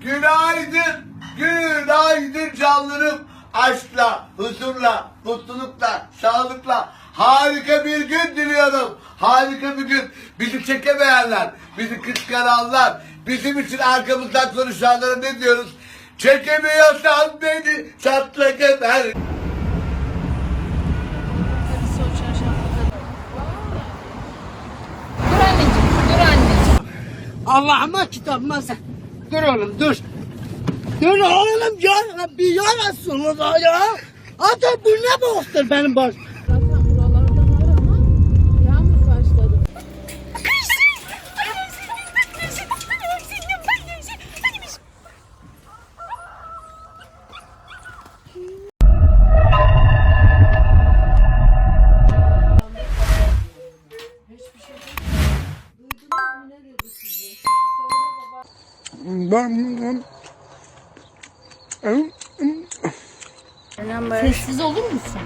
Günaydın. Günaydın canlarım. Aşkla, huzurla, mutlulukla, sağlıkla harika bir gün diliyorum. Harika bir gün. Bizi çekemeyenler, bizi kıskananlar, bizim için arkamızdan konuşanlara ne diyoruz? Çekemiyorsan beni çatlak eder. Allah'ıma kitabıma sen. Dur oğlum dur. Dur oğlum ya bir yarasın da ya. Ata bu ne boktur benim baş. Zaten buralarda var ama yağmur başladı. Ben Sessiz olur musun?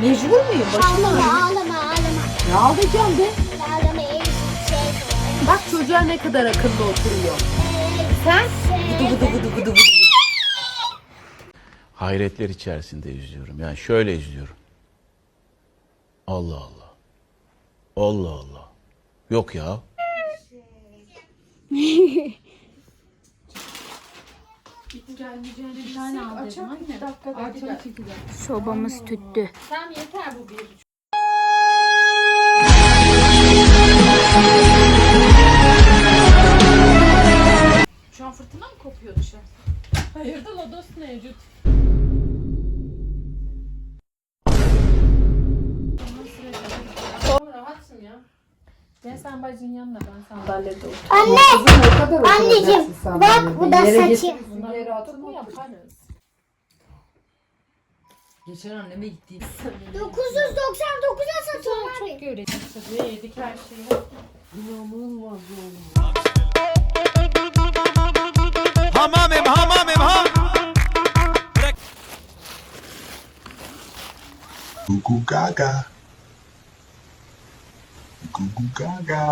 Mecbur muyum? Başım ağrıyor. Ağlama ağlama. Ne ağlayacağım be? Ağlama en şey. Bak çocuğa ne kadar akıllı oturuyor. Sen? Vıdı vıdı vıdı vıdı vıdı. hayretler içerisinde izliyorum. Yani şöyle izliyorum. Allah Allah. Allah Allah. Yok ya. Bir tane al dedim anne. dakikada gider. Sobamız tüttü. Tamam yeter bu bir. Şu an fırtına mı kopuyor dışarı? Hayırdır lodos mevcut. Rahatsın ya. Gel sen bacının yanına ben sandalyede otur. Anne! Anneciğim bak bu da saçım. Bunları yaparız. Geçen anneme gittiğim 999'a satıyorlar. Çok öğrettik tabii yedik her şeyi. Hamamim hamamim ham. Goo gaga. Goo goo gaga.